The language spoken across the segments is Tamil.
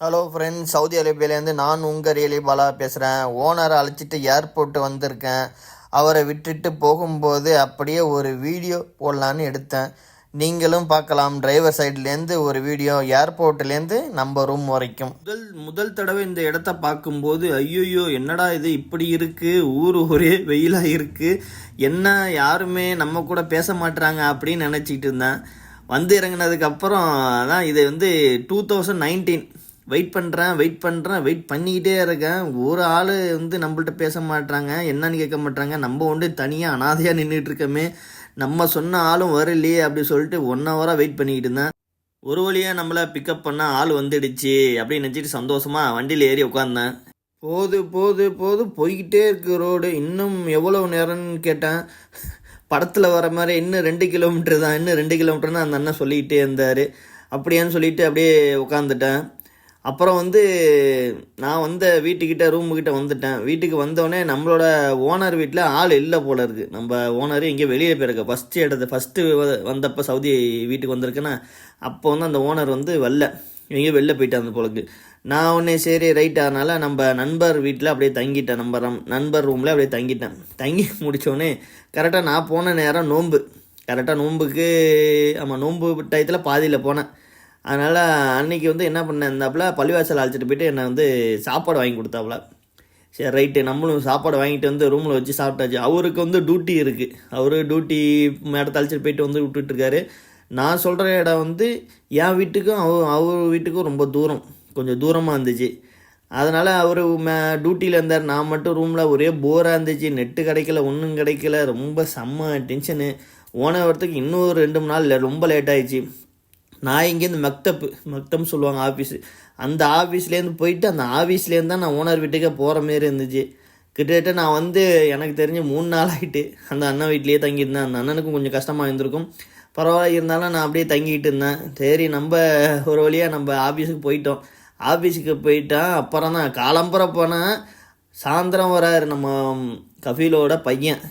ஹலோ ஃப்ரெண்ட்ஸ் சவுதி அரேபியாலேருந்து நான் உங்கள் ரியலி பாலா பேசுகிறேன் ஓனரை அழைச்சிட்டு ஏர்போர்ட் வந்திருக்கேன். அவரை விட்டுட்டு போகும்போது அப்படியே ஒரு வீடியோ போடலான்னு எடுத்தேன். நீங்களும் பார்க்கலாம். டிரைவர் சைட்லேருந்து ஒரு வீடியோ ஏர்போர்ட்லேருந்து நம்ம ரூம் வரைக்கும். முதல் முதல் தடவை இந்த இடத்த பார்க்கும்போது ஐயோயோ என்னடா இது இப்படி இருக்குது ஊர் ஒரே வெயிலாக இருக்குது என்ன யாருமே நம்ம கூட பேச மாட்டுறாங்க அப்படின்னு நினச்சிக்கிட்டு இருந்தேன். வந்து இறங்கினதுக்கப்புறம் தான் இது வந்து டூ தௌசண்ட் நைன்டீன் வெயிட் பண்ணுறேன் வெயிட் பண்ணுறேன் வெயிட் பண்ணிக்கிட்டே இருக்கேன். ஒரு ஆள் வந்து நம்மள்ட்ட பேச மாட்றாங்க. என்னன்னு கேட்க மாட்றாங்க. நம்ம ஒன்று தனியாக அனாதையாக நின்றுட்டு இருக்கோமே நம்ம சொன்ன ஆளும் வரலையே அப்படி சொல்லிட்டு ஒன் ஹவராக வெயிட் பண்ணிக்கிட்டு இருந்தேன். ஒரு வழியாக நம்மளை பிக்கப் பண்ண ஆள் வந்துடுச்சு அப்படின்னு நினச்சிட்டு சந்தோஷமாக வண்டியில் ஏறி உட்காந்தேன் போது போது போது போய்கிட்டே இருக்கு ரோடு இன்னும் எவ்வளோ நேரம்னு கேட்டேன். படத்தில் வர மாதிரி இன்னும் ரெண்டு கிலோமீட்டர் தான். இன்னும் ரெண்டு கிலோமீட்டர்னு அந்த அண்ணன் சொல்லிக்கிட்டே இருந்தார். அப்படியான்னு சொல்லிட்டு அப்படியே உட்காந்துட்டேன் அப்புறம் வந்து நான் வந்த வீட்டுக்கிட்ட ரூமுக்கிட்ட வந்துட்டேன். வீட்டுக்கு வந்தோடனே நம்மளோட ஓனர் வீட்டில் ஆள் இல்லை போல இருக்குது நம்ம ஓனர் இங்கே வெளியே போயிருக்க ஃபஸ்ட்டு இடத்து ஃபஸ்ட்டு வந்தப்போ சவுதி வீட்டுக்கு வந்திருக்கேன்னா அப்போ வந்து அந்த ஓனர் வந்து வரல எங்கேயோ வெளில போயிட்டாங்க போலக்கு நான் உடனே சரி ரைட் அதனால நம்ம நண்பர் வீட்டில் அப்படியே தங்கிட்டேன். நம்ம ரம்- நண்பர் ரூமில் அப்படியே தங்கிட்டேன். தங்கி முடித்தோடனே கரெக்டாக நான் போன நேரம் நோன்பு. கரெக்டாக நோன்புக்கு ஆமாம் நோன்பு டயத்தில் பாதியில் போனேன். அதனால் அன்னைக்கு வந்து என்ன பண்ணேன் இருந்தாப்புல பள்ளிவாசல் அழைச்சிட்டு போயிட்டு என்னை வந்து சாப்பாடு வாங்கி கொடுத்தாப்புல. சரி ரைட்டு நம்மளும் சாப்பாடு வாங்கிட்டு வந்து ரூமில் வச்சு சாப்பிட்டாச்சு. அவருக்கு வந்து டியூட்டி இருக்குது அவர் டியூட்டி இடத்த அழைச்சிட்டு போயிட்டு வந்து விட்டுட்டுருக்காரு. நான் சொல்கிற இடம் வந்து என் வீட்டுக்கும் அவ அவர் வீட்டுக்கும் ரொம்ப தூரம். கொஞ்சம் தூரமாக இருந்துச்சு. அதனால் அவர் மே டியூட்டியில் இருந்தார். நான் மட்டும் ரூமில் ஒரே போராக இருந்துச்சு. நெட்டு கிடைக்கல ஒன்றும் கிடைக்கல. ரொம்ப செம்ம டென்ஷனு ஓன வரத்துக்கு இன்னும் ஒரு ரெண்டு மூணு நாள் ரொம்ப லேட் ஆயிடுச்சு. நான் இங்கேருந்து மக்தப் மக்தம் சொல்லுவாங்க ஆஃபீஸு அந்த ஆஃபீஸ்லேருந்து போயிட்டு அந்த ஆஃபீஸ்லேருந்து தான் நான் ஓனர் வீட்டுக்கே போகிற மாரி இருந்துச்சு. கிட்டத்தட்ட நான் வந்து எனக்கு தெரிஞ்சு மூணு நாள் ஆகிட்டு அந்த அண்ணன் வீட்லேயே தங்கியிருந்தேன். அந்த அண்ணனுக்கும் கொஞ்சம் கஷ்டமாக இருந்திருக்கும். பரவாயில்ல இருந்தாலும் நான் அப்படியே தங்கிக்கிட்டு இருந்தேன். சரி நம்ம ஒரு வழியாக நம்ம ஆஃபீஸுக்கு போயிட்டோம். ஆஃபீஸுக்கு போயிட்டா அப்புறம் தான் காலம்புற போனால் சாயந்தரம் வராரு நம்ம கஃபீலோட பையன்.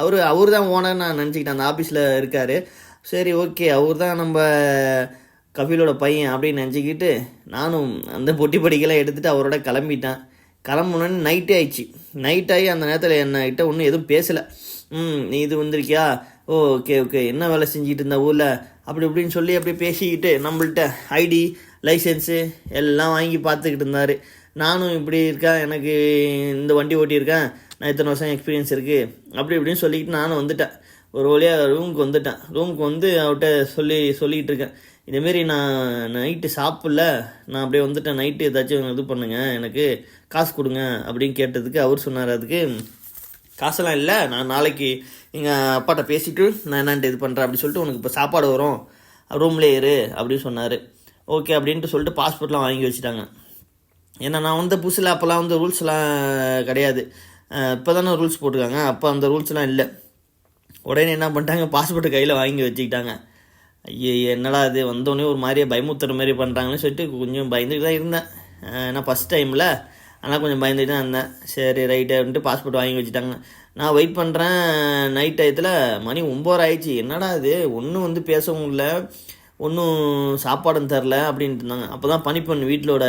அவர் அவர் தான் ஓனர் நான் நினச்சிக்கிட்டேன். அந்த ஆஃபீஸில் இருக்கார். சரி ஓகே. அவர் தான் நம்ம கபிலோட பையன் அப்படின்னு நினச்சிக்கிட்டு நானும் அந்த பொட்டி படிக்கெல்லாம் எடுத்துகிட்டு அவரோட கிளம்பிட்டேன். கிளம்புனோன்னு நைட்டே ஆயிடுச்சு. நைட் ஆகி அந்த நேரத்தில் என்கிட்ட ஒன்றும் எதுவும் பேசலை. ம் நீ இது வந்திருக்கியா? ஓ ஓகே ஓகே. என்ன வேலை செஞ்சுட்டு இருந்த ஊரில்? அப்படி இப்படின்னு சொல்லி அப்படியே பேசிக்கிட்டு நம்மள்ட்ட ஐடி லைசன்ஸு எல்லாம் வாங்கி பார்த்துக்கிட்டு இருந்தார். நானும் இப்படி இருக்கேன். எனக்கு இந்த வண்டி ஓட்டியிருக்கேன். நான் இத்தனை வருஷம் எக்ஸ்பீரியன்ஸ் இருக்குது அப்படி இப்படின்னு சொல்லிக்கிட்டு நானும் வந்துட்டேன். ஒரு வழியாக ரூமுக்கு வந்துட்டேன். ரூமுக்கு வந்து அவர்கிட்ட சொல்லி சொல்லிக்கிட்டு இருக்கேன். இதேமாரி நான் நைட்டு சாப்பிடல. நான் அப்படியே வந்துட்டேன். நைட்டு ஏதாச்சும் இது பண்ணுங்கள் எனக்கு காசு கொடுங்க அப்படின்னு கேட்டதுக்கு அவர் சொன்னார். அதுக்கு காசெல்லாம் இல்லை. நான் நாளைக்கு எங்கள் அப்பாட்ட பேசிட்டு நான் என்னென்ட்டு இது பண்ணுறேன் அப்படின்னு சொல்லிட்டு உனக்கு இப்போ சாப்பாடு வரும். ரூம்லேயே இரு அப்படின்னு சொன்னார். ஓகே அப்படின்ட்டு சொல்லிட்டு பாஸ்போர்ட்லாம் வாங்கி வச்சுட்டாங்க. ஏன்னா நான் வந்த புதுசில் அப்போல்லாம் வந்து ரூல்ஸ்லாம் கிடையாது. இப்போ தானே ரூல்ஸ் போட்டிருக்காங்க. அப்போ அந்த ரூல்ஸ்லாம் இல்லை. உடனே என்ன பண்ணிட்டாங்க? பாஸ்போர்ட்டு கையில் வாங்கி வச்சுக்கிட்டாங்க. ஐயோ என்னடா இது? வந்தோடனே ஒரு மாதிரியே பயமுத்துற மாதிரி பண்ணுறாங்கன்னு சொல்லிட்டு கொஞ்சம் பயந்துட்டு தான் இருந்தேன். ஏன்னா ஃபஸ்ட் டைமில் ஆனால் கொஞ்சம் பயந்துட்டு தான் இருந்தேன். சரி ரைட்டு அப்படின்ட்டு பாஸ்போர்ட் வாங்கி வச்சுட்டாங்க. நான் வெயிட் பண்ணுறேன் நைட் டயத்தில் மணி ஒம்பது ஆயிடுச்சு. என்னடா இது? ஒன்றும் வந்து பேசவும் இல்லை. ஒன்றும் சாப்பாடும் தரல அப்படின்ட்டு இருந்தாங்க. அப்போ தான் பனிப்பெண் வீட்டிலோட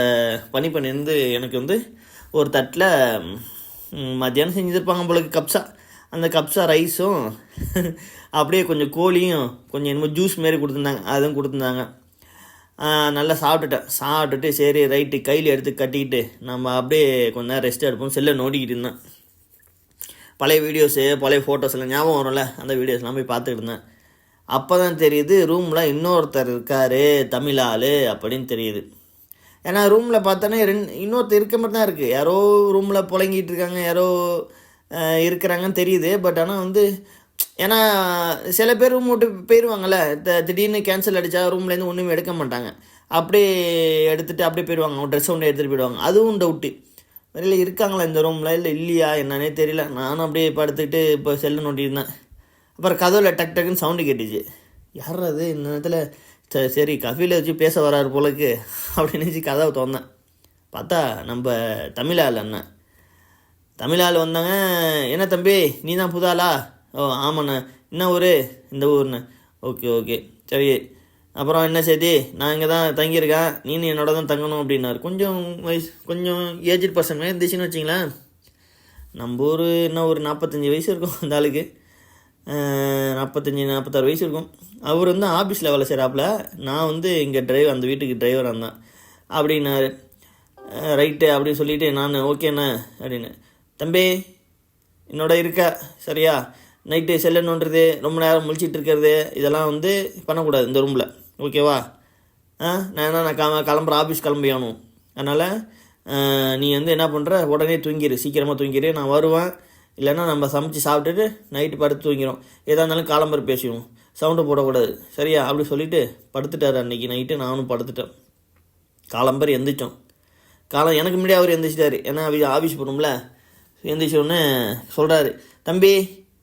பனிப்பெண் இருந்து எனக்கு வந்து ஒரு தட்டில் மத்தியானம் செஞ்சுருப்பாங்க போலக்கு கப்ஸா அந்த கப்ஸா ரைஸும் அப்படியே கொஞ்சம் கோழியும் கொஞ்சம் என்னமோ ஜூஸ் மாரி கொடுத்துருந்தாங்க. அதுவும் கொடுத்துருந்தாங்க. நல்லா சாப்பிட்டுட்டேன். சாப்பிட்டுட்டு சரி ரைட்டு கையில் எடுத்து கட்டிக்கிட்டு நம்ம அப்படியே கொஞ்ச நேரம் ரெஸ்ட் எடுப்போம் செல்லை நோண்டிக்கிட்டு இருந்தேன். பழைய வீடியோஸு பழைய ஃபோட்டோஸ் எல்லாம் ஞாபகம் வரும்ல? அந்த வீடியோஸ்லாம் போய் பார்த்துக்கிட்டு இருந்தேன். அப்போ தான் தெரியுது ரூமில் இன்னொருத்தர் இருக்கார் தமிழ் ஆள் அப்படின்னு தெரியுது. ஏன்னா ரூமில் பார்த்தோன்னே ரெண்டு இன்னொருத்தர் இருக்க மாதிரி தான் இருக்குது யாரோ ரூமில் புழங்கிட்டு இருக்காங்க யாரோ இருக்கிறாங்கன்னு தெரியுது. பட் ஆனால் வந்து ஏன்னா சில பேர் ரூம் விட்டு போயிடுவாங்கள்ல த- திடீர்னு கேன்சல் அடித்தா ரூம்லேருந்து ஒன்றுமே எடுக்க மாட்டாங்க. அப்படியே எடுத்துகிட்டு அப்படியே போயிடுவாங்க ட்ரெஸ் ஒன்று எடுத்துகிட்டு போயிடுவாங்க அதுவும் டவுட்டு வெளியில் இருக்காங்களா இந்த ரூமில் இல்லை இல்லையா? என்னன்னே தெரியல. நானும் அப்படியே படுத்துக்கிட்டு இப்போ செல்லு நோட்டியிருந்தேன் அப்புறம் கதவில் டக் டக்குன்னு சவுண்டு கேட்டுச்சு. யார் அது இந்த நேரத்தில் ச- சரி கஃபியில் வச்சு பேச வராரு போலக்கு அப்படின்னு நினச்சி கதவை திறந்தேன். பார்த்தா நம்ம தமிழாள் அண்ணன் தமிழால் வந்தாங்க. என்ன தம்பி நீ தான் புதாளா? ஓ ஆமாண்ணா. என்ன ஊர்? இந்த ஊர்ண்ணே. Okay okay. சரி. அப்புறம் என்ன செய்தி? நான் இங்கே தான் தங்கியிருக்கேன். நீ என்னோட தான் தங்கணும் அப்படின்னாரு. கொஞ்சம் வயசு கொஞ்சம் ஏஜ்டு பர்சன் இருந்துச்சுன்னு வச்சிங்களேன். நம்ம ஊர் என்ன ஒரு நாற்பத்தஞ்சு வயசு இருக்கும் அந்த ஆளுக்கு. நாற்பத்தஞ்சி நாற்பத்தாறு வயசு இருக்கும். அவர் வந்து ஆஃபீஸில் வேலை செய்கிறாப்புல நான் வந்து இங்கே டிரைவர் அந்த வீட்டுக்கு டிரைவராக இருந்தேன் அப்படின்னாரு. ரைட்டு அப்படின்னு சொல்லிவிட்டு நான் ஓகேண்ணே அப்படின்னு. தம்பி என்னோட இருக்க சரியா? நைட்டு செல்ல நோண்டுறது ரொம்ப நேரம் முழிச்சிட்டு இருக்கிறது இதெல்லாம் வந்து பண்ணக்கூடாது இந்த ரூமில் ஓகேவா ஆ நான் என்ன நான் க கிளம்புற ஆஃபீஸ் கிளம்பியானும் அதனால் நீ வந்து என்ன பண்ணுற உடனே தூங்கிடு சீக்கிரமாக தூங்கிடு நான் வருவேன். இல்லைன்னா நம்ம சமைச்சு சாப்பிட்டுட்டு நைட்டு படுத்து தூங்கிடும் எதாக இருந்தாலும் காலம்பர் பேசிடுவோம். சவுண்டு போடக்கூடாது. சரியா? அப்படி சொல்லிவிட்டு படுத்துட்டார் அன்னைக்கு நைட்டு நானும் படுத்துட்டேன். காலம்பர் எந்திரிச்சோம். காலம் எனக்கு முன்னாடி அவர் எந்திரிச்சிட்டாரு. ஏன்னா அவர் ஆஃபீஸ் போகணும்ல. எந்திரிச்ச சொல்கிறாரு தம்பி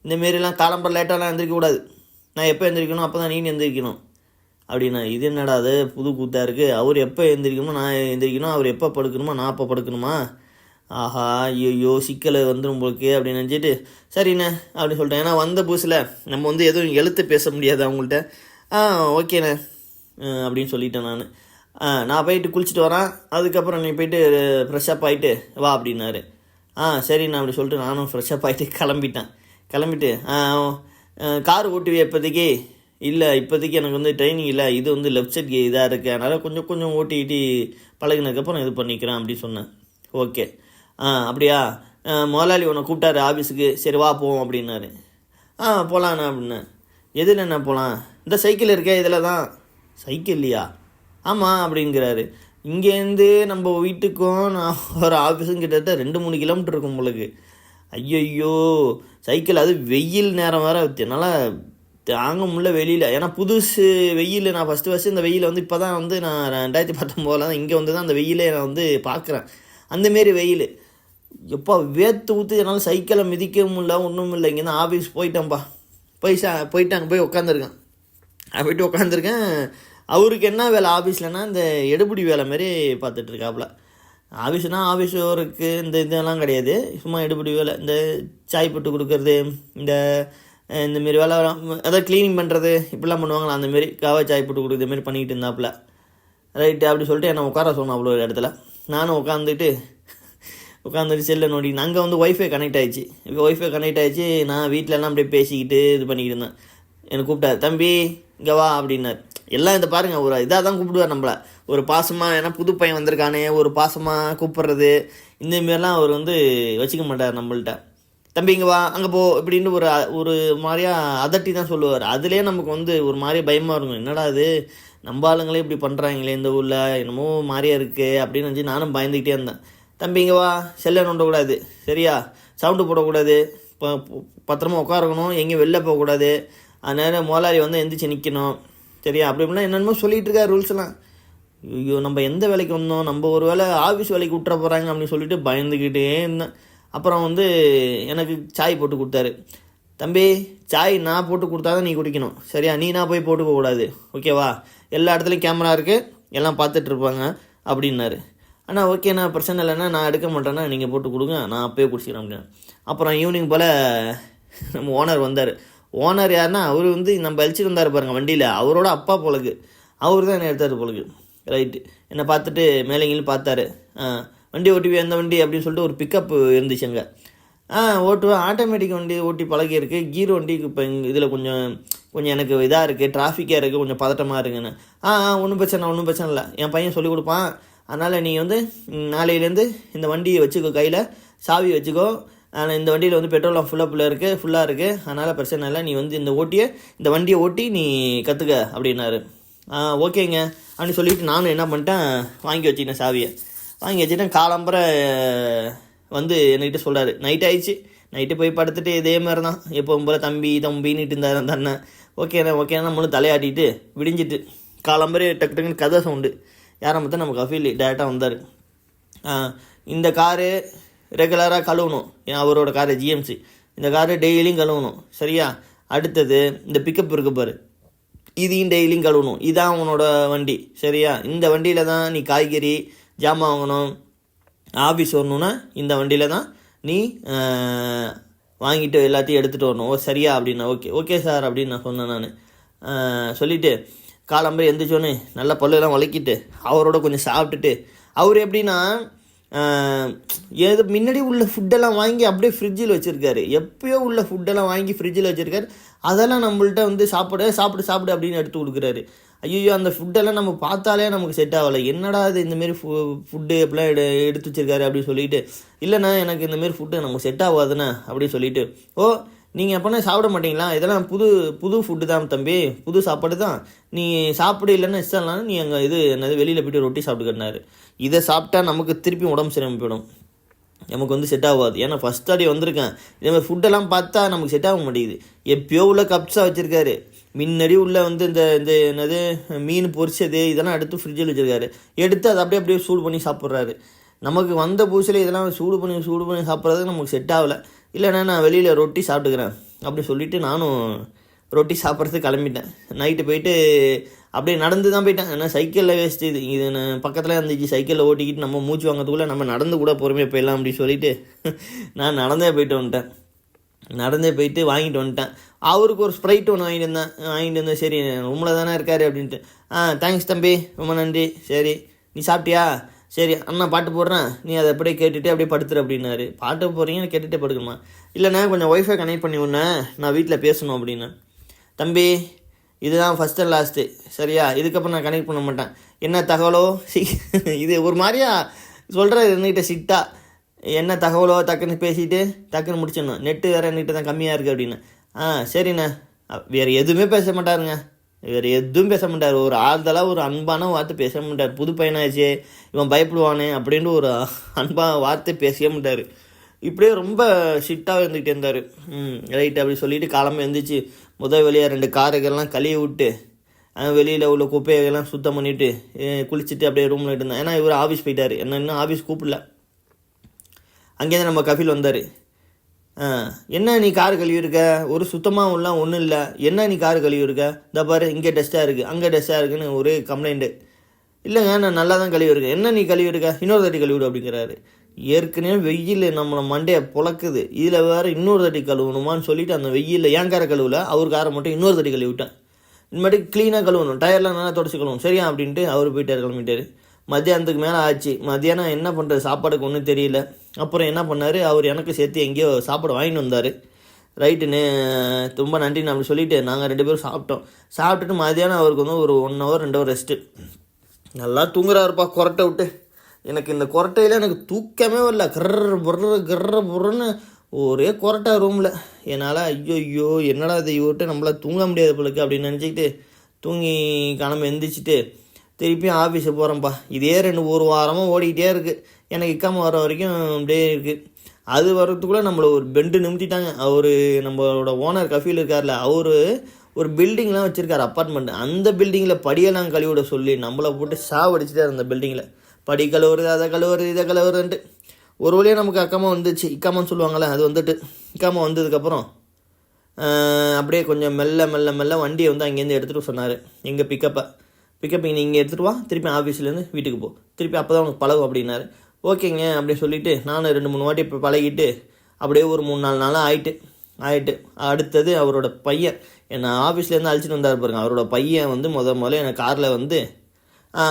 இந்த மாரிலாம் காலம்பர் லேட்டாலாம் எந்திரிக்கக்கூடாது நான் எப்போ எந்திரிக்கணும்? அப்போ தான் நீ எந்திரிக்கணும். அப்படின்னா இது என்னடா அது? புது கூத்தா இருக்குது அவர் எப்போ எந்திரிக்கணுமோ நான் எந்திரிக்கணும். அவர் எப்போ படுக்கணுமோ நான் அப்போ படுக்கணுமா? ஆஹா ஐயோ சிக்கல் வந்து உங்களுக்கு அப்படின்னு நினச்சிட்டு சரிண்ணே அப்படின்னு சொல்லிட்டேன். ஏன்னா வந்த புதுசில் நம்ம வந்து எதுவும் எழுத்து பேச முடியாது அவங்கள்ட்ட. ஆ ஓகேண்ணே அப்படின்னு சொல்லிட்டேன் நான். நான் போயிட்டு குளிச்சுட்டு வரேன். அதுக்கப்புறம் நீ போயிட்டு ஃப்ரெஷ்ஷப் ஆகிட்டு வா அப்படின்னாரு. ஆ சரிண்ணா அப்படி சொல்லிட்டு நானும் ஃப்ரெஷ்ஷப் ஆகிட்டு கிளம்பிட்டேன். கிளம்பிட்டு கார் ஓட்டுவே இப்போதைக்கு? இல்லை இப்போதைக்கு எனக்கு வந்து ட்ரைனிங் இல்லை. இது வந்து லெஃப்ட் சைட் இதாக இருக்குது அதனால் கொஞ்சம் கொஞ்சம் ஓட்டிக்கிட்டு பழகினதுக்கப்புறம் இது பண்ணிக்கிறேன் அப்படி சொன்னேன். ஓகே. ஆ அப்படியா? முதலாளி உன்னை கூப்பிட்டாரு ஆஃபீஸுக்கு சரி வா போவோம் அப்படின்னாரு. ஆ போகலாண்ணா அப்படின்னேன். எதில் என்ன போகலாம் இந்த சைக்கிள் இருக்கே இதில் தான் சைக்கிள் இல்லையா ஆமாம் அப்படிங்கிறாரு. இங்கேருந்து நம்ம வீட்டுக்கும் நான் ஒரு ஆஃபீஸும் கிட்டத்தட்ட ரெண்டு மூணு கிலோமீட்டர் இருக்கும் உங்களுக்கு ஐயோ சைக்கிள் அது வெயில் நேரம் வேறு என்னால் தாங்க முடியல வெளியில். ஏன்னா புதுசு வெயில் நான் ஃபஸ்ட்டு ஃபஸ்ட்டு இந்த வெயில் வந்து இப்போ தான் வந்து நான் ரெண்டாயிரத்தி பத்தொம்போதில் தான் இங்கே வந்து தான் அந்த வெயிலை நான் வந்து பார்க்குறேன் அந்தமாரி வெயில். எப்போ வேர்த்து ஊற்று என்னால் சைக்கிளை மிதிக்கவும் முடியல ஒன்றும் இல்லை. இங்கேருந்து ஆஃபீஸ் போயிட்டேன்ப்பா. போய் சா போயிட்டு அங்கே போய் உட்காந்துருக்கேன் போயிட்டு உட்காந்துருக்கேன் அவருக்கு என்ன வேலை? ஆஃபீஸ்லனா இந்த எடுபடி வேலை மாதிரி பார்த்துட்ருக்காப்புல ஆஃபீஸ்னால் ஆஃபீஸ் ஒர்க்கு இந்த இதெல்லாம் கிடையாது. சும்மா எடுபடி வேலை. இந்த சாய் போட்டு கொடுக்கறது இந்த இந்தமாரி வேலை அதாவது க்ளீனிங் பண்ணுறது இப்படிலாம் பண்ணுவாங்களா? அந்த மாரி காவா சாய் போட்டு கொடுக்குறது மாரி பண்ணிக்கிட்டு இருந்தாப்புல. ரைட்டு அப்படி சொல்லிட்டு என்னை உட்கார சொன்னோம் அவ்வளோ ஒரு இடத்துல. நானும் உட்காந்துட்டு உட்காந்துட்டு செல்லை நோடி அங்கே வந்து ஒய்ஃபை கனெக்ட் ஆகிடுச்சு இப்போ ஒய்ஃபை கனெக்ட் ஆகிடுச்சு நான் வீட்டிலலாம் அப்படியே பேசிக்கிட்டு இது பண்ணிக்கிட்டு இருந்தேன். எனக்கு கூப்பிட்டாரு தம்பி இங்கே வா அப்படின்னார். எல்லாம் இதை பாருங்கள் ஒரு இதாக தான் கூப்பிடுவார் நம்மளை. ஒரு பாசமாக ஏன்னா புது பையன் வந்திருக்கானே ஒரு பாசமாக கூப்பிட்றது இந்த மாரிலாம் அவர் வந்து வச்சுக்க மாட்டார் நம்மள்கிட்ட தம்பி இங்கே வா அங்கே போ இப்படின்னு ஒரு ஒரு மாதிரியா அதட்டி தான் சொல்லுவார். அதுலேயே நமக்கு வந்து ஒரு மாதிரி பயமாக இருக்கும். என்னடா இது? நம்ம ஆளுங்களே இப்படி பண்ணுறாங்களே இந்த ஊரில் என்னமோ மாதிரியா இருக்குது அப்படின்னு நினச்சி நானும் பயந்துக்கிட்டே இருந்தேன். தம்பி இங்கே வா செல்லை நோண்டக்கூடாது. சரியா? சவுண்டு போடக்கூடாது. இப்போ பத்திரமா உட்காரக்கணும் எங்கேயும் வெளில போகக்கூடாது. அதனால் முதலாளி வந்து எந்திரிச்சு நிற்கணும் சரியா? அப்படி இப்படின்னா என்னென்னமோ சொல்லிகிட்டு இருக்காரு ரூல்ஸ் ஐயோ நம்ம எந்த வேலைக்கு வந்தோம்? நம்ம ஒரு வேளை ஆஃபீஸ் வேலைக்கு விட்டுற போகிறாங்க அப்படின்னு சொல்லிட்டு பயந்துக்கிட்டே இருந்தேன். அப்புறம் வந்து எனக்கு சாய் போட்டு கொடுத்தாரு. தம்பி சாய் நான் போட்டு கொடுத்தா தான் நீ குடிக்கணும். சரியா? நீ நான் போய் போட்டுக்க கூடாது ஓகேவா எல்லா இடத்துலையும் கேமரா இருக்குது எல்லாம் பார்த்துட்ருப்பாங்க அப்படின்னாரு. அண்ணா ஓகேண்ணா பிரச்சனை இல்லைண்ணா. நான் எடுக்க மாட்டேன்னா நீங்கள் போட்டு கொடுங்க. நான் அப்பயே குடிச்சிக்கிறேன் அப்படின்னு அப்புறம் ஈவினிங் போல் நம்ம ஓனர் வந்தார். ஓனர் யாருன்னா அவர் வந்து நம்ம அழிச்சிட்டு வந்தார் பாருங்கள் வண்டியில். அவரோட அப்பா போலக்கு. அவர் தான் என்ன எடுத்தார் போலக்கு. ரைட்டு என்னை பார்த்துட்டு மேலேங்களும் பார்த்தாரு. ஆ வண்டி ஓட்டிவி எந்த வண்டி அப்படின்னு சொல்லிட்டு ஒரு பிக்கப் இருந்துச்சு அங்கே. ஆ ஓட்டுவேன். ஆட்டோமேட்டிக் வண்டி ஓட்டி பழகியிருக்கு. கீர் வண்டி இப்போ இதில் கொஞ்சம் கொஞ்சம் எனக்கு இதாக இருக்குது டிராஃபிக்காக இருக்குது கொஞ்சம் பதட்டமாக இருக்குன்னு. ஆ ஆ ஒன்றும் பிரச்சனை ஒன்றும் பிரச்சனை இல்லை. என் பையன் சொல்லிக் கொடுப்பான். அதனால் நீங்கள் வந்து நாளையிலேருந்து இந்த வண்டியை வச்சுக்கோ கையில். சாவி வச்சுக்கோ. ஆனால் இந்த வண்டியில் வந்து பெட்ரோல் ஃபுல்லாக ஃபுல்லாக இருக்குது ஃபுல்லாக இருக்குது அதனால் பிரச்சனை இல்லை. நீ வந்து இந்த ஓட்டியை இந்த வண்டியை ஓட்டி நீ கற்றுக்க அப்படின்னாரு. ஓகேங்க. அப்படின்னு சொல்லிவிட்டு நானும் என்ன பண்ணிட்டேன் வாங்கி வச்சுக்கிட்டேன் சாவியை. வாங்கி வச்சுட்டேன் காலம்பரை வந்து என்கிட்ட சொல்கிறாரு நைட் ஆயிடுச்சு. நைட்டு போய் படுத்துட்டு இதே மாதிரி தான் எப்போவும் போல் தம்பி தம்பின்னுட்டு இருந்தார் அந்த அண்ணன். ஓகேண்ணே ஓகேண்ணா நம்மளும் தலையாட்டிட்டு விடிஞ்சிட்டு காலம்பரே டக்கு டக்குன்னு கதை சவுண்டு யாரை பார்த்தா நம்ம கஃபீல் டேரெக்டாக வந்தார். இந்த காரு ரெகுலராக கழுவணும். ஏன் அவரோட காரு ஜிஎம்சி இந்த காரு டெய்லியும் கழுவணும். சரியா? அடுத்தது இந்த பிக்கப் இருக்கு பாரு. இதையும் டெய்லியும் கழுவணும். இதான் அவனோட வண்டி. சரியா? இந்த வண்டியில் தான் நீ காய்கறி ஜாமான் வாங்கணும். ஆஃபீஸ் வரணுன்னா இந்த வண்டியில் தான் நீ வாங்கிட்டு எல்லாத்தையும் எடுத்துகிட்டு வரணும். ஓ சரியா? அப்படின்னா ஓகே ஓகே சார் அப்படின்னு நான் சொன்னேன் நான். சொல்லிவிட்டு காலம்பரை எந்திரிச்சோன்னு நல்லா பல்லெல்லாம் வளக்கிட்டு அவரோட கொஞ்சம் சாப்பிட்டுட்டு அவர் எப்படின்னா ஆஹ், ஏதோ முன்னாடி உள்ள ஃபுட்டெல்லாம் வாங்கி அப்படியே ஃப்ரிட்ஜில் வச்சுருக்காரு. எப்பயோ உள்ள ஃபுட்டெல்லாம் வாங்கி ஃப்ரிட்ஜில் வச்சுருக்காரு. அதெல்லாம் நம்மள்ட்ட வந்து சாப்பிட சாப்பிடு சாப்பிடு அப்படின்னு எடுத்து கொடுக்குறாரு. ஐயோ அந்த ஃபுட்டெல்லாம் நம்ம பார்த்தாலே நமக்கு செட் ஆகலை. என்னடா இது இந்தமாரி ஃபு ஃபுட்டு எப்படிலாம் எடு எடுத்து வச்சிருக்காரு அப்படின்னு சொல்லிட்டு இல்லைண்ணா எனக்கு இந்தமாரி ஃபுட்டு நமக்கு செட் ஆகாதுண்ணா அப்படின்னு சொல்லிட்டு ஓ நீங்கள் எப்போனா சாப்பிட மாட்டீங்களா? இதெல்லாம் புது புது ஃபுட்டு தான் தம்பி. புது சாப்பாடு தான். நீ சாப்பிட இல்லைன்னா இஷ்டம் நீ அங்கே இது என்னது வெளியில் போய்ட்டு ரொட்டி சாப்பிட்டுக்கிட்டாரு இதை சாப்பிட்டா நமக்கு திருப்பி உடம்பு சரியாம போயிடும். நமக்கு வந்து செட் ஆகாது. ஏன்னா ஃபஸ்ட் அடி வந்திருக்கேன். இதே மாதிரி ஃபுட்டெல்லாம் பார்த்தா நமக்கு செட் ஆக மாட்டேங்குது. எப்பயோ உள்ள கப்ஸாக வச்சுருக்காரு. முன்னாடி உள்ள வந்து இந்த இந்த என்னது மீன் பொரிச்சது இதெல்லாம் எடுத்து ஃப்ரிட்ஜில் வச்சுருக்காரு. எடுத்து அதை அப்படியே அப்படியே சூடு பண்ணி சாப்பிட்றாரு. நமக்கு வந்த பூசில் இதெல்லாம் சூடு பண்ணி சூடு பண்ணி சாப்பிட்றது நமக்கு செட் ஆகலை. இல்லைண்ணா நான் வெளியில் ரொட்டி சாப்பிட்டுக்கிறேன். அப்படி சொல்லிவிட்டு நானும் ரொட்டி சாப்பிட்றதுக்கு கிளம்பிட்டேன். நைட்டு போயிட்டு அப்படியே நடந்து தான் போயிட்டேன். ஏன்னா சைக்கிளில் வேஸ்ட் இது. இது பக்கத்தில் இருந்துச்சு. சைக்கிளில் ஓட்டிக்கிட்டு நம்ம மூச்சு வாங்கிறதுக்குள்ளே நம்ம நடந்து கூட பொறுமையாக போயிடலாம் அப்படின்னு சொல்லிட்டு நான் நடந்தே போயிட்டு வந்துட்டேன். நடந்தே போயிட்டு வாங்கிட்டு வந்துட்டேன். அவருக்கு ஒரு ஸ்ப்ரைட் ஒன்று வாங்கிட்டு வந்தேன். வாங்கிட்டு வந்தேன் சரி ரூமில் தானே இருக்காரு அப்படின்ட்டு. ஆ தேங்க்ஸ் தம்பி. ரொம்ப நன்றி. சரி நீ சாப்பிட்டியா? சரி அண்ணா பாட்டு போடுறேன். நீ அதை அப்படியே கேட்டுகிட்டே அப்படியே படுத்துரு அப்படின்னாரு. பாட்டு போடுறீங்கன்னு கேட்டுகிட்டே படுக்கணுமா? இல்லைண்ணா கொஞ்சம் ஒய்ஃபை கனெக்ட் பண்ணி விட்னேன் நான் வீட்டில் பேசணும் அப்படின்னா. தம்பி இதுதான் ஃபஸ்ட் அண்ட் லாஸ்ட்டு சரியா? இதுக்கப்புறம் நான் கனெக்ட் பண்ண மாட்டேன். என்ன தகவலோ? சி இது ஒரு மாதிரியா? சொல்கிற என்கிட்ட சிட்டா என்ன தகவலோ? டக்குன்னு பேசிட்டு டக்குன்னு முடிச்சிடணும். நெட்டு வேறு என்கிட்ட தான் கம்மியாக இருக்குது அப்படின்னு. ஆ சரிண்ணே. வேறு எதுவுமே பேச மாட்டாருங்க. இவர் எதுவும் பேச மாட்டார். ஒரு ஆறுதலாக ஒரு அன்பான வார்த்தை பேச மாட்டார். புது பையனாச்சே இவன் பயப்படுவானே அப்படின்ட்டு ஒரு அன்பான வார்த்தை பேசவே மாட்டார். இப்படியே ரொம்ப ஷிட்டாக இருந்துகிட்டே இருந்தார். ரைட்டு ரைட் அப்படி சொல்லிட்டு காலமாக எழுந்திரிச்சு முதல் வெளியாக ரெண்டு காரைகள்லாம் கழுவி விட்டு வெளியில் உள்ள குப்பையெல்லாம் சுத்தம் பண்ணிவிட்டு குளிச்சுட்டு அப்படியே ரூமில் இருந்தேன். ஏன்னா இவர் ஆஃபீஸ் போயிட்டார். என்ன இன்னும் ஆஃபீஸ் கூப்பிடல. அங்கேருந்து நம்ம கஃபில் வந்தார். என்ன நீ கார் கழுவி இருக்க ஒரு சுத்தமாக உள்ள ஒன்றும் இல்லை. என்ன நீ கார் கழுவி இருக்க இந்த பாரு இங்கே டஸ்ட்டாக இருக்குது அங்கே டஸ்ட்டாக இருக்குன்னு ஒரே கம்ப்ளைண்ட்டு இல்லைங்க நான் நல்லா தான் கழுவி இருக்கேன் என்ன நீ கழுவிடுக்க இன்னொரு தட்டி கழுவிடு அப்படிங்கிறாரு. ஏற்கனவே வெயில் நம்மளை மண்டையை புழக்குது. இதில் வேறு இன்னொரு தட்டி கழுவணுமான்னு சொல்லிட்டு அந்த வெயிலில் ஏன் காரை கழுவல? அவர் காரை மட்டும் இன்னொரு தட்டி கழுவி விட்டேன் இனிமேட்டு க்ளீனாக கழுவணும். டயர்லாம் நல்லா தொடச்சி கழுவணும். சரியா அப்படின்ட்டு அவர் போயிட்டார் கிளம்பிட்டார். மத்தியானத்துக்கு மேலே ஆச்சு. மத்தியானம் என்ன பண்ணுறது சாப்பாடுக்கு ஒன்றும் தெரியல. அப்புறம் என்ன பண்ணார்? அவர் எனக்கு சேர்த்து எங்கேயோ சாப்பாடு வாங்கிட்டு வந்தார். ரைட்டுன்னு ரொம்ப நன்றி அப்படி சொல்லிவிட்டு நாங்கள் ரெண்டு பேரும் சாப்பிட்டோம். சாப்பிட்டுட்டு மதியானம் அவருக்கு வந்து ஒரு ஒன் ஹவர் ரெண்டு ஹவர் ரெஸ்ட்டு நல்லா தூங்குறாருப்பா கொரட்டை விட்டு. எனக்கு இந்த கொரட்டையில் எனக்கு தூக்கமே வரல. கர்ற புர்ற கர்ற புர்றன்னு ஒரே கொரட்டை ரூமில் என்னால் ஐயோ ஐயோ என்னடா இதை விட்டு நம்மளால் தூங்க முடியாது போலுக்கு அப்படின்னு நினச்சிக்கிட்டு தூங்கி கிளம்பி எந்திரிச்சிட்டு திருப்பியும் ஆஃபீஸுக்கு போகிறேன்ப்பா இதே ரெண்டு ஒரு வாரமாக ஓடிக்கிட்டே இருக்குது எனக்கு எக்காம வர வரைக்கும் அப்படியே இருக்குது அது வர்றதுக்குள்ளே நம்மளை ஒரு பெண்டு நிமித்திட்டாங்க. அவர் நம்மளோட ஓனர் கஃபீல் இருக்கார்ல அவர் ஒரு பில்டிங்லாம் வச்சுருக்காரு அப்பார்ட்மெண்ட் அந்த பில்டிங்கில் படியெல்லாம் கழுவிட சொல்லி நம்மளை போட்டு சாவடிச்சுட்டார் அந்த பில்டிங்கில் படி கழுவுறது அதை கழுவுறது இதை கழுவுறதுன்ட்டு. ஒரு வழியாக நமக்கு அக்காமா வந்துச்சு. இக்காமான்னு சொல்லுவாங்கள்ல அது வந்துட்டு. இக்காமா வந்ததுக்கப்புறம் அப்படியே கொஞ்சம் மெல்ல மெல்ல மெல்ல வண்டியை வந்து அங்கேருந்து எடுத்துகிட்டு சொன்னார். எங்கள் பிக்கப்பை பிக்கப் நீங்கள் இங்கே எடுத்துகிட்டு வா. திருப்பி ஆஃபீஸ்லேருந்து வீட்டுக்கு போ. திருப்பி அப்போ தான் உனக்கு பழகும் அப்படின்னாரு. ஓகேங்க அப்படி சொல்லிட்டு நானும் ரெண்டு மூணு வாட்டி இப்போ பழகிட்டு அப்படியே ஒரு மூணு நாலு நாளாக ஆயிட்டு ஆயிட்டு. அடுத்தது அவரோட பையன் என்னை ஆஃபீஸ்லேருந்து அழைச்சிட்டு வந்தார் பாருங்க. அவரோட பையன் வந்து முத முதல்ல என்னை காரில் வந்து ஆ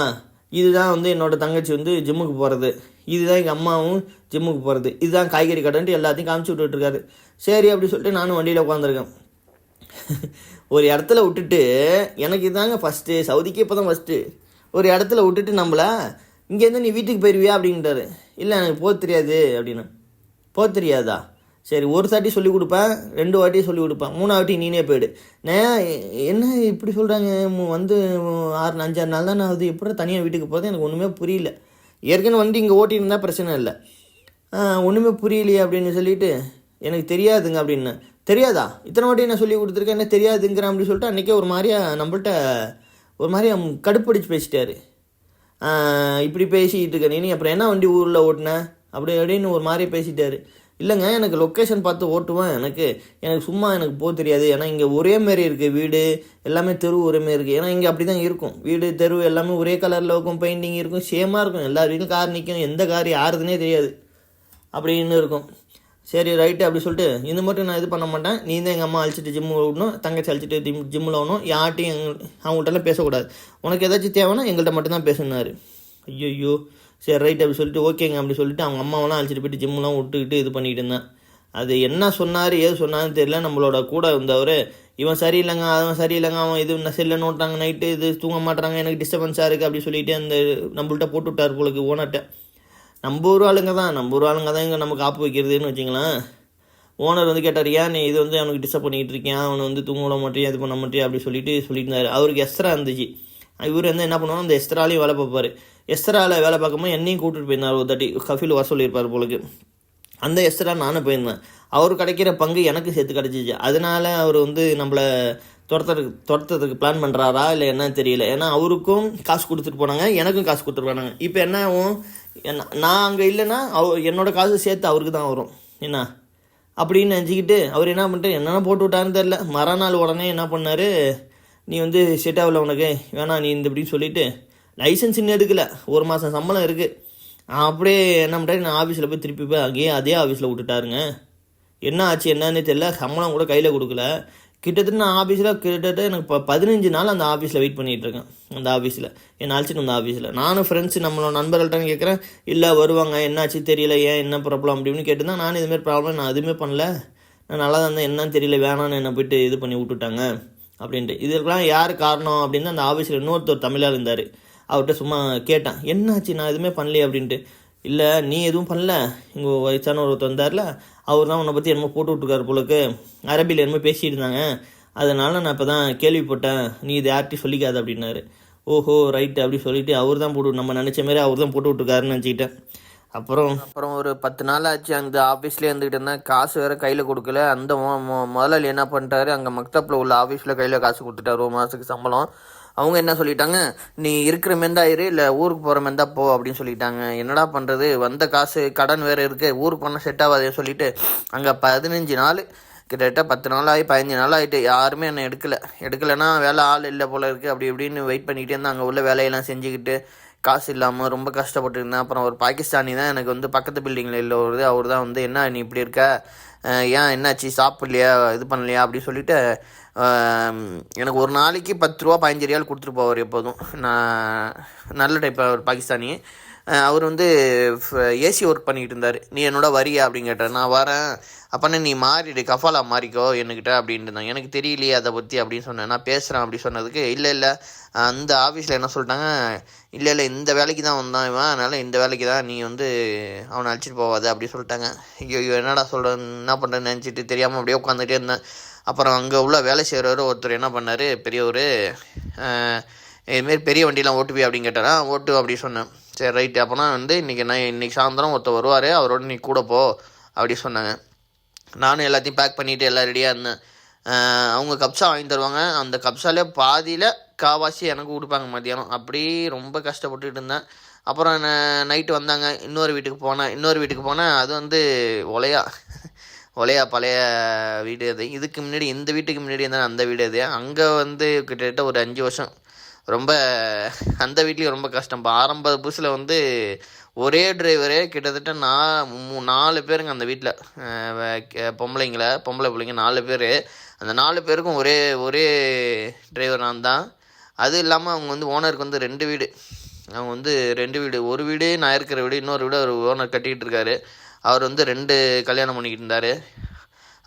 இதுதான் வந்து என்னோடய தங்கச்சி வந்து ஜிம்முக்கு போகிறது இதுதான் எங்கள் அம்மாவும் ஜிம்முக்கு போகிறது இதுதான் காய்கறி கடைன்ட்டு எல்லாத்தையும் காமிச்சு விட்டுட்ருக்காரு சரி அப்படி சொல்லிட்டு நானும் வண்டியில் உட்காந்துருக்கேன் ஒரு இடத்துல விட்டுட்டு எனக்கு இதாங்க ஃபஸ்ட்டு சவுதிக்கு இப்போ தான் ஃபஸ்ட்டு ஒரு இடத்துல விட்டுட்டு நம்மளை இங்கேருந்து நீ வீட்டுக்கு போயிடுவியா அப்படின்ட்டாரு. இல்லை எனக்கு போக தெரியாது அப்படின்னு. போக தெரியாதா? சரி ஒரு தாட்டி சொல்லி கொடுப்பேன் ரெண்டு வாட்டி சொல்லி கொடுப்பேன். மூணாவது வாட்டி நீனே போயிடு. நான் என்ன இப்படி சொல்கிறாங்க வந்து ஆறு அஞ்சாறு நாள் தான் நான் அது எப்படி தனியாக வீட்டுக்கு போகிறது எனக்கு ஒன்றுமே புரியல. ஏற்கனவே வண்டி இங்கே ஓட்டியிருந்தா பிரச்சனை இல்லை. ஒன்றுமே புரியலையே அப்படின்னு சொல்லிட்டு எனக்கு தெரியாதுங்க அப்படின்னு. தெரியாதா? இத்தனை வாட்டி நான் சொல்லி கொடுத்துருக்கேன் என்ன தெரியாதுங்கிற அப்படின்னு சொல்லிட்டு அன்றைக்கே ஒரு மாதிரியா நம்மள்ட்ட ஒரு மாதிரியா கடுப்படிச்சு பேசிட்டாரு. இப்படி பேசிக்கிட்டு இருக்க நீ அப்புறம் என்ன வண்டி ஊரில் ஓட்டின? அப்படி அப்படின்னு ஒரு மாதிரி பேசிட்டாரு. இல்லைங்க எனக்கு லொக்கேஷன் பார்த்து ஓட்டுவேன். எனக்கு எனக்கு சும்மா எனக்கு போக தெரியாது. ஏன்னா இங்கே ஒரே மாரி இருக்குது வீடு. எல்லாமே தெரு ஒரே மாதிரி இருக்குது ஏன்னா இங்கே அப்படி தான் இருக்கும். வீடு தெரு எல்லாமே ஒரே கலரில் இருக்கும். பெயிண்டிங் இருக்கும். சேமாக இருக்கும். எல்லா வீட்லையும் கார் நிற்கும் எந்த கார் யாருதுன்னே தெரியாது. அப்படின்னு இருக்கும். சரி ரைட்டு அப்படி சொல்லிட்டு இந்த மட்டும் நான் இது பண்ண மாட்டேன். நீ தான் எங்கள் அம்மா அழைச்சிட்டு ஜிம்மு விடணும் தங்கச்சி அழைச்சிட்டு ஜிம் ஜிம்மில் ஆகணும் யார்ட்டையும் எங் அவங்கள்ட்டலாம் பேசக்கூடாது. உனக்கு ஏதாச்சும் தேவைன்னா எங்கள்கிட்ட மட்டும்தான் பேசினார் ஐயோ சரி ரைட் அப்படி சொல்லிட்டு ஓகேங்க அப்படி சொல்லிட்டு அவங்க அம்மாவெல்லாம் அழைச்சிட்டு போயிட்டு ஜிம்முலாம் விட்டுக்கிட்டு இது பண்ணிக்கிட்டு இருந்தேன். அது என்ன சொன்னார் ஏது சொன்னார்னு தெரியல. நம்மளோட கூட இருந்தவர் இவன் சரியில்லைங்க அவன் சரியில்லைங்க அவன் இது இன்னும் செல்ல நோட்டாங்க நைட்டு இது தூங்க மாட்டுறாங்க எனக்கு டிஸ்டர்பன்ஸாக இருக்குது அப்படி சொல்லிட்டு அந்த நம்மள்கிட்ட போட்டு விட்டார் போலுக்கு ஓனர்கிட்ட நம்ம ஊர் ஆளுங்க தான் நம்ம ஊர் ஆளுங்க தான் இங்கே நம்ம காப்பு வைக்கிறதுன்னு வச்சுங்களேன். ஓனர் வந்து கேட்டார் ஏன் நீ இது வந்து அவனுக்கு டிஸ்டர்ப் பண்ணிக்கிட்டு இருக்கேன் அவனை வந்து தூங்க விட மாட்டேன் இது பண்ண மாட்டேன் அப்படி சொல்லிட்டு சொல்லிட்டு அவருக்கு எஸ்ரா இருந்துச்சு. இவர் வந்து என்ன பண்ணுவாங்க அந்த எஸ்ராலையும் வேலை பார்ப்பார். எஸ்ராவில் வேலை பார்க்கும்போது என்னையும் கூட்டிட்டு போயிருந்தார் ஒரு தாட்டி. கஃபில் வர சொல்லியிருப்பார் போலுக்கு. அந்த எஸ்ரா நானும் போயிருந்தேன். அவர் கிடைக்கிற பங்கு எனக்கு சேர்த்து கிடச்சிச்சு. அதனால அவர் வந்து நம்மளை துரத்துறதுக்கு துரத்துறதுக்கு பிளான் பண்ணுறாரா இல்லை என்னன்னு தெரியல. ஏன்னா அவருக்கும் காசு கொடுத்துட்டு போனாங்க எனக்கும் காசு கொடுத்துட்டு போனாங்க. இப்போ என்ன ஆகும்? நான் அங்கே இல்லைன்னா அவ என்னோட காசு சேர்த்து அவருக்கு தான் வரும். என்ன? அப்படின்னு நினச்சிக்கிட்டு அவர் என்ன பண்ணிட்டு என்னென்ன போட்டு விட்டாருன்னு தெரில மறுநாள் உடனே என்ன பண்ணார்? நீ வந்து செட் ஆகல உனக்கு. வேணாம் நீ இந்த இப்படின்னு சொல்லிட்டு லைசன்ஸ் இன்னும் எடுக்கல. ஒரு மாதம் சம்பளம் இருக்குது அப்படியே என்ன பண்ணுறாரு நான் ஆஃபீஸில் போய் திருப்பி போய் அங்கேயே அதே ஆஃபீஸில் விட்டுட்டாருங்க. என்ன ஆச்சு என்னன்னு தெரியல. சம்பளம் கூட கையில் கொடுக்கல. கிட்டத்தட்ட நான் ஆஃபீஸில் கிட்டத்தட்ட எனக்கு இப்போ பதினஞ்சு நாள் அந்த ஆஃபீஸில் வெயிட் பண்ணிகிட்டு இருக்கேன் அந்த ஆஃபீஸில் என்னை அழைச்சிட்டு அந்த ஆஃபீஸில் நானும் ஃப்ரெண்ட்ஸ் நம்மளோட நண்பர்கள்ட்ட கேட்குறேன் இல்லை வருவாங்க. என்னாச்சு? தெரியல. ஏன் என்ன ப்ராப்ளம் அப்படின்னு கேட்டு தான் நானும் இதுமாரி ப்ராப்ளம் நான் எதுவுமே பண்ணல. நான் நல்லா தான் இருந்தேன். என்னன்னு தெரியல. வேணான்னு என்னை போயிட்டு இது பண்ணி விட்டுட்டாங்க. அப்படின்ட்டு. இதற்கெல்லாம் யார் காரணம் அப்படின்னு அந்த ஆஃபீஸில் இன்னொருத்தர் தமிழாக இருந்தார். அவர்கிட்ட சும்மா கேட்டேன். என்னாச்சு? நான் எதுவுமே பண்ணலையே. அப்படின்ட்டு. இல்லை நீ எதுவும் பண்ணல. இங்கே வயசான ஒருத்தர் வந்தார்ல அவர் தான் உன்னை பற்றி என்னமோ போட்டு விட்டுருக்காரு போலக்கு அரபியில் என்னமோ பேசிட்டு இருந்தாங்க அதனால் நான் இப்போ தான் கேள்விப்பட்டேன். நீ இது யார்கிட்டையும் சொல்லிக்காது அப்படின்னாரு. ஓஹோ ரைட்டு அப்படி சொல்லிவிட்டு அவர் தான் போட்டு நம்ம நினச்ச மாதிரி அவர் தான் போட்டு விட்டுருக்காருன்னு நினச்சிக்கிட்டேன். அப்புறம்? அப்புறம் ஒரு பத்து நாள் ஆச்சு. அந்த ஆஃபீஸ்லேயே இருந்துக்கிட்டு இருந்தேன். காசு வேறு கையில் கொடுக்கல. அந்த மொ- முதலாளி என்ன பண்ணிட்டாரு? அங்கே மக்தப்பில் உள்ள ஆஃபீஸில் கையில் காசு கொடுத்துட்டாரு. ஒரு மாதத்துக்கு சம்பளம். அவங்க என்ன சொல்லிட்டாங்க? நீ இருக்கிற மெந்தா இரு இல்லை ஊருக்கு போகிற மெந்தா போ அப்படின்னு சொல்லிட்டாங்க. என்னடா பண்ணுறது வந்த காசு கடன் வேறு இருக்குது ஊருக்கு போனால் செட் ஆகாதுன்னு சொல்லிட்டு அங்கே பதினஞ்சு நாள் கிட்டத்தட்ட பத்து நாள் ஆகி பதினஞ்சு நாள் ஆகிட்டு யாருமே என்னை எடுக்கலை. எடுக்கலைன்னா வேலை ஆள் இல்லை போல் இருக்குது அப்படி இப்படின்னு வெயிட் பண்ணிகிட்டே இருந்தேன் அங்கே உள்ள வேலையெல்லாம் செஞ்சுக்கிட்டு காசு இல்லாமல் ரொம்ப கஷ்டப்பட்டு இருந்தேன் அப்புறம் ஒரு பாகிஸ்தானி தான் எனக்கு வந்து பக்கத்து பில்டிங்கில் இல்லை வருது அவர் தான் வந்து என்ன நீ இப்படி இருக்க? ஏன் என்னாச்சு? சாப்பிட்லையா? இது பண்ணலையா? அப்படி சொல்லிட்டு எனக்கு ஒரு நாளைக்கு பத்து ரூபா பதினஞ்சு ரியால் கொடுத்துட்டு போவார் எப்போதும். நான் நல்ல டைப் அவர் பாகிஸ்தானி. அவர் வந்து ஏசி ஒர்க் பண்ணிக்கிட்டு இருந்தார். நீ என்னோட வரியா அப்படின்னு கேட்டார். நான் வரேன். அப்போனா நீ மாறிடு. கஃபாலா மாறிக்கோ என்கிட்ட அப்படின்ட்டு இருந்தாங்க. எனக்கு தெரியலையே அதை பற்றி அப்படின்னு சொன்னேன். நான் பேசுகிறேன் அப்படி சொன்னதுக்கு இல்லை இல்லை. அந்த ஆஃபீஸில் என்ன சொல்லிட்டாங்க? இல்லை இல்லை. இந்த வேலைக்கு தான் வந்தான் இவன். அதனால் இந்த வேலைக்கு தான் நீ வந்து அவனை அழைச்சிட்டு போவாத. அப்படி சொல்லிட்டாங்க. ஐயோ ஐயோ. என்னடா சொல்கிறேன் என்ன பண்ணுறேன்னு நினச்சிட்டு தெரியாமல் அப்படியே உட்காந்துட்டே இருந்தேன். அப்புறம் அங்கே உள்ள வேலை செய்கிறவர் ஒருத்தர் என்ன பண்ணார் பெரியவர் இதுமாரி பெரிய வண்டிலாம் ஓட்டுவி அப்படின்னு கேட்டாரா ஓட்டு அப்படி சொன்னேன். சரி ரைட்டு. அப்போனா வந்து இன்றைக்கி நான் இன்றைக்கி சாயந்தரம் ஒருத்தர் வருவார் அவரோட நீ கூட போ அப்படி சொன்னாங்க. நானும் எல்லாத்தையும் பேக் பண்ணிவிட்டு எல்லாம் ரெடியாக இருந்தேன். அவங்க கப்ஸா வாங்கி தருவாங்க. அந்த கப்ஸாலே பாதியில் காவாசி எனக்கு கொடுப்பாங்க மத்தியானம். அப்படி ரொம்ப கஷ்டப்பட்டுட்டு இருந்தேன். அப்புறம் நைட்டு வந்தாங்க. இன்னொரு வீட்டுக்கு போனேன். இன்னொரு வீட்டுக்கு போனேன். அது வந்து ஒலையா. ஒலையா பழைய வீடு அது. இதுக்கு முன்னாடி இந்த வீட்டுக்கு முன்னாடி இருந்தால் அந்த வீடு அது. அங்கே வந்து கிட்டத்தட்ட ஒரு அஞ்சு வருஷம். ரொம்ப அந்த வீட்லேயும் ரொம்ப கஷ்டம். இப்போ ஆரம்ப புதுசில் வந்து ஒரே டிரைவரே கிட்டத்தட்ட நான் மூ நாலு பேருங்க அந்த வீட்டில் பொம்பளைங்கள பொம்பளை பிள்ளைங்க நாலு பேர். அந்த நாலு பேருக்கும் ஒரே ஒரே டிரைவர் நான் தான். அது இல்லாமல் அவங்க வந்து ஓனருக்கு வந்து ரெண்டு வீடு. அவங்க வந்து ரெண்டு வீடு. ஒரு வீடு நான் இருக்கிற வீடு இன்னொரு வீடு அவர் ஓனர் கட்டிக்கிட்டு இருக்காரு. அவர் வந்து ரெண்டு கல்யாணம் பண்ணிக்கிட்டு இருந்தார்.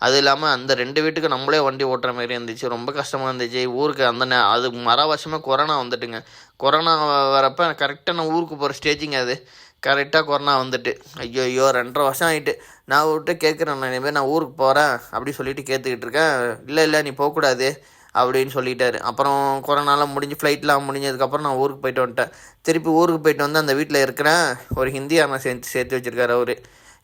அது இல்லாமல் அந்த ரெண்டு வீட்டுக்கு நம்மளே வண்டி ஓட்டுற மாதிரி இருந்துச்சு. ரொம்ப கஷ்டமாக இருந்துச்சு. ஊருக்கு அந்த நே அது மர வருஷமாக கொரோனா வந்துட்டுங்க. கொரோனா வரப்போ கரெக்டாக நான் ஊருக்கு போகிற ஸ்டேஜிங்க அது. கரெக்டாக கொரோனா வந்துட்டு. ஐயோ ஐயோ ரெண்டரை வருஷம் ஆகிட்டு நான் விட்டு கேட்குறேன் நான் இனிமேல் நான் ஊருக்கு போகிறேன் அப்படி சொல்லிட்டு கேட்டுக்கிட்டு இருக்கேன். இல்லை இல்லை நீ போகக்கூடாது அப்படின்னு சொல்லிட்டாரு. அப்புறம் கொரோனாலாம் முடிஞ்சு ஃப்ளைட்லாம் முடிஞ்சதுக்கப்புறம் நான் ஊருக்கு போயிட்டு வந்துட்டேன். திருப்பி ஊருக்கு போயிட்டு வந்து அந்த வீட்டில் இருக்கிறேன். ஒரு ஹிந்தியாரனை சேர்த்து சேர்த்து வச்சுருக்காரு அவர்.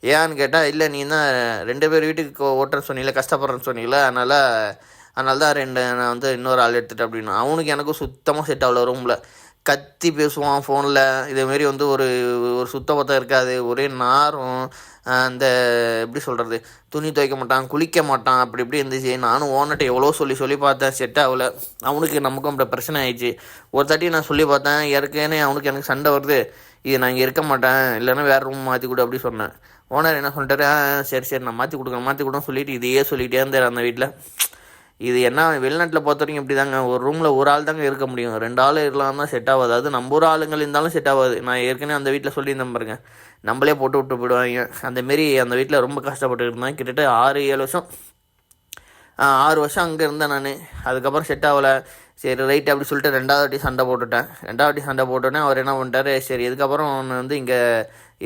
ஏன்னு கேட்டால் இல்லை நீ தான் ரெண்டு பேர் வீட்டுக்கு ஓட்டுறேன்னு சொன்னீங்களே கஷ்டப்படுறேன்னு சொன்னீங்களே அதனால் அதனால தான் ரெண்டு நான் வந்து இன்னொரு ஆள் எடுத்துட்டேன் அப்படின்னு. அவனுக்கு எனக்கும் சுத்தமாக செட் ஆகல ரூமில் கத்தி பேசுவான் ஃபோனில் இதேமாரி வந்து ஒரு ஒரு சுத்தபத்தம் இருக்காது. ஒரே நாரும் அந்த எப்படி சொல்கிறது துணி துவைக்க மாட்டான் குளிக்க மாட்டான் அப்படி இப்படி இருந்துச்சு. நானும் ஓனர்கிட்ட எவ்வளோ சொல்லி சொல்லி பார்த்தேன் செட் ஆகல. அவனுக்கு நமக்கும் அப்படி பிரச்சனை ஆயிடுச்சு. ஒரு தாட்டி நான் சொல்லி பார்த்தேன் ஏற்கனவே அவனுக்கு எனக்கு சண்டை வருது. இது நான் இங்கே இருக்க மாட்டேன் இல்லைன்னா வேறு ரூம் மாற்றி கொடு அப்படி சொன்னேன். ஓனர் என்ன சொல்லிட்டாரு? "ஆ, சரி சரி நான் மாற்றி கொடுக்குறேன் மாற்றி கொடுன்னு சொல்லிட்டு இதையே சொல்லிகிட்டே இருந்தார் அந்த வீட்டில் இது என்ன வெளிநாட்டில் பொறுத்த வரைக்கும் இப்படி தாங்க ஒரு ரூமில் ஒரு ஆள் தாங்க இருக்க முடியும். ரெண்டு ஆள் இருக்கலாம் தான் செட் ஆகாது அது நம்ம ஊர் ஆளுங்கள் இருந்தாலும் செட் ஆகாது நான் ஏற்கனவே அந்த வீட்டில் சொல்லியிருந்தேன் பாருங்க. நம்மளே போட்டு விட்டு போயிடுவாங்க. அந்த மாரி அந்த வீட்டில் ரொம்ப கஷ்டப்பட்டு இருந்தேன் கிட்டத்தட்ட ஆறு ஏழு வருஷம். ஆறு வருஷம் அங்கே இருந்தேன் நான். அதுக்கப்புறம் செட் ஆகலை. சரி ரைட் அப்படி சொல்லிட்டு ரெண்டாவது வாட்டி சண்டை போட்டுட்டேன். ரெண்டாவது வாட்டி சண்டை போட்டோன்னே அவர் என்ன பண்ணிட்டாரு? சரி இதுக்கப்புறம் ஒன்று வந்து இங்கே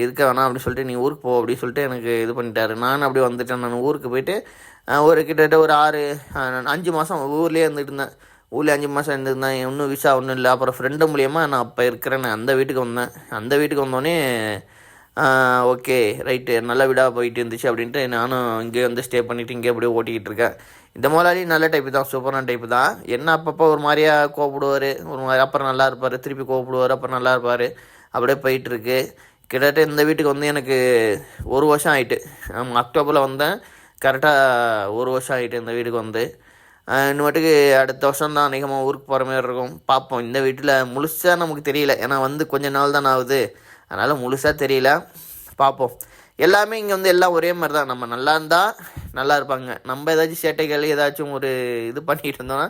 இருக்க வேணாம் அப்படின்னு சொல்லிட்டு நீ ஊருக்கு போ அப்படின்னு சொல்லிட்டு எனக்கு இது பண்ணிட்டாரு. நான் அப்படி வந்துட்டேன். நான் ஊருக்கு போயிட்டு ஒரு கிட்டத்தட்ட ஒரு ஆறு அஞ்சு மாதம் ஊர்லேயே இருந்துட்டு இருந்தேன். ஊர்லேயே அஞ்சு மாதம் இருந்திருந்தேன் இன்னும் விசா ஒன்றும் இல்லை. அப்புறம் ஃப்ரெண்டு மூலியமாக நான் அப்போ இருக்கிறேன் அந்த வீட்டுக்கு வந்தேன். அந்த வீட்டுக்கு வந்தோடனே ஓகே ரைட்டு நல்ல வீடாக போயிட்டு இருந்துச்சு அப்படின்ட்டு நானும் இங்கே வந்து ஸ்டே பண்ணிவிட்டு இங்கே அப்படியே ஓட்டிக்கிட்டு இருக்கேன். இந்த முதலாளி நல்ல டைப்பு தான் சூப்பரான டைப்பு தான். என்ன அப்பப்போ ஒரு மாதிரியா கோவப்படுவார். ஒரு மாதிரி அப்புறம் நல்லா இருப்பார். திருப்பி கோவப்படுவார். அப்புறம் நல்லா இருப்பார். அப்படியே போயிட்டுருக்கு கிட்டத்தட்ட இந்த வீட்டுக்கு வந்து எனக்கு ஒரு வருஷம் ஆயிட்டு. அக்டோபரில் வந்தேன். கரெக்டாக ஒரு வருஷம் ஆயிட்டு இந்த வீட்டுக்கு வந்து. இன்னும் இன்னுமேட்டுக்கு அடுத்த வருஷம் தான் அதிகமாக ஊருக்கு போகிற மாதிரி இருக்கும். பார்ப்போம் இந்த வீட்டில் முழுசாக நமக்கு தெரியல. ஏன்னா வந்து கொஞ்ச நாள் தான் ஆகுது. அதனால் முழுசாக தெரியல. பார்ப்போம் எல்லாமே இங்கே வந்து எல்லாம் ஒரே மாதிரி தான். நம்ம நல்லா இருந்தால் நல்லா இருப்பாங்க. நம்ம ஏதாச்சும் சேட்டைகள் ஏதாச்சும் ஒரு இது பண்ணிகிட்டு இருந்தோன்னா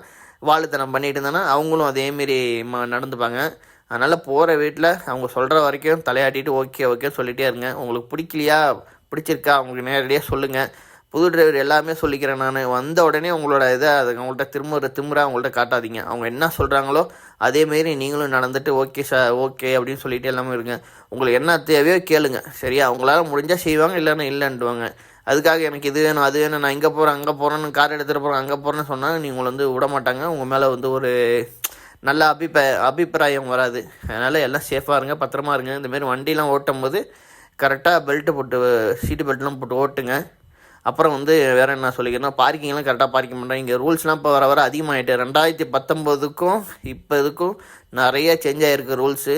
வாழுத்தனம் பண்ணிகிட்டு இருந்தோன்னா அவங்களும் அதேமாரி ம நடந்துப்பாங்க. அதனால் போகிற வீட்டில் அவங்க சொல்கிற வரைக்கும் தலையாட்டிட்டு ஓகே ஓகே சொல்லிகிட்டே இருங்க. உங்களுக்கு பிடிக்கலையா? பிடிச்சிருக்கா? அவங்களுக்கு நேரடியாக சொல்லுங்கள் புது டிரைவர் எல்லாமே சொல்லிக்கிறேன் நான். வந்த உடனே உங்களோட இதை அது அவங்கள்ட்ட திரும்ப திரும்புற அவங்கள்ட்ட காட்டாதீங்க. அவங்க என்ன சொல்கிறாங்களோ அதேமாரி நீங்களும் நடந்துட்டு ஓகே சார் ஓகே அப்படின்னு சொல்லிட்டு எல்லாமே இருங்க. உங்களுக்கு என்ன தேவையோ கேளுங்க. சரியா? அவங்களால முடிஞ்சால் செய்வாங்க இல்லைன்னா இல்லைன்டுவாங்க அதுக்காக எனக்கு இது வேணும் அது வேணும் நான் இங்கே போகிறேன் அங்கே போகிறேன்னு கார் எடுத்துகிட்டு போகிறேன் அங்கே போகிறேன்னு சொன்னால் நீங்கள் உங்களை வந்து விட மாட்டாங்க உங்கள் மேலே வந்து ஒரு நல்ல அபிப்பிராய அபிப்பிராயம் வராது. அதனால் எல்லாம் சேஃபாக இருங்க பத்திரமா இருங்க. இந்தமாரி வண்டிலாம் ஓட்டும் போது கரெக்டாக பெல்ட்டு போட்டு சீட்டு பெல்ட்லாம் போட்டு ஓட்டுங்க. அப்புறம் வந்து வேறு என்ன சொல்லிக்கிறேன்னா பார்க்கிங்லாம் கரெக்டாக பார்க்கிங் பண்ணுறேன் இங்கே ரூல்ஸ்லாம் இப்போ வர வர அதிகமாகிட்டு ரெண்டாயிரத்தி பத்தொம்போதுக்கும் இப்போ இதுக்கும் நிறைய சேஞ்ச் ஆகிருக்கு ரூல்ஸு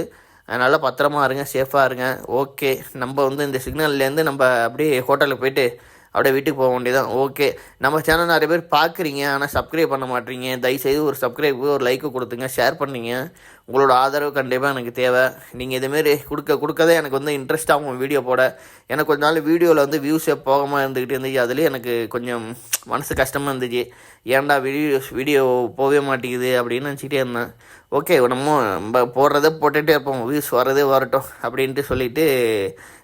அதனால் பத்திரமா இருங்க சேஃபாக இருங்க. ஓகே நம்ம வந்து இந்த சிக்னல்லேருந்து நம்ம அப்படியே ஹோட்டலுக்கு போயிட்டு அப்படியே வீட்டுக்கு போக வேண்டியதான் ஓகே நம்ம சேனல் நிறைய பேர் பார்க்குறீங்க ஆனால் சப்ஸ்கிரைப் பண்ண மாட்டீங்க. தயவுசெய்து ஒரு சப்ஸ்கிரைப் ஒரு லைக்கு கொடுத்துங்க ஷேர் பண்ணீங்க. உங்களோட ஆதரவு கண்டிப்பாக எனக்கு தேவை. நீங்கள் இதுமாரி கொடுக்க கொடுக்கதே எனக்கு வந்து இன்ட்ரெஸ்ட்டாகும் வீடியோ போட. எனக்கு கொஞ்ச நாள் வீடியோவில் வந்து வியூஸே போகாமல் இருந்துக்கிட்டு இருந்துச்சு. அதுலேயே எனக்கு கொஞ்சம் மனசு கஷ்டமாக இருந்துச்சு. ஏன்டா வீடியோ வீடியோ போகவே மாட்டேங்குது அப்படின்னு நினச்சிக்கிட்டே இருந்தேன். ஓகே நம்ம போடுறதே போட்டுகிட்டே இருப்போம். வியூஸ் வரதே வரட்டும் அப்படின்ட்டு சொல்லிவிட்டு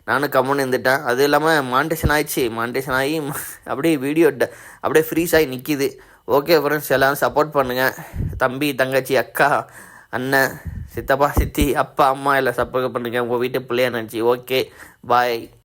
நானும் கம்முன்னு இருந்துட்டேன். அது இல்லாமல் மாண்டேஷன் ஆயிடுச்சு. மாண்டேஷன் ஆகி அப்படியே வீடியோ அப்படியே ஃப்ரீஸ் ஆகி நிற்கிது ஓகே ஃப்ரெண்ட்ஸ் எல்லாரும் சப்போர்ட் பண்ணுங்கள் தம்பி தங்கச்சி அக்கா அண்ணன் சித்தப்பா சித்தி அப்பா அம்மா எல்லாம் சப்போர்ட் பண்ணுங்கள் உங்கள் வீட்டு பிள்ளையா நினச்சி. Okay bye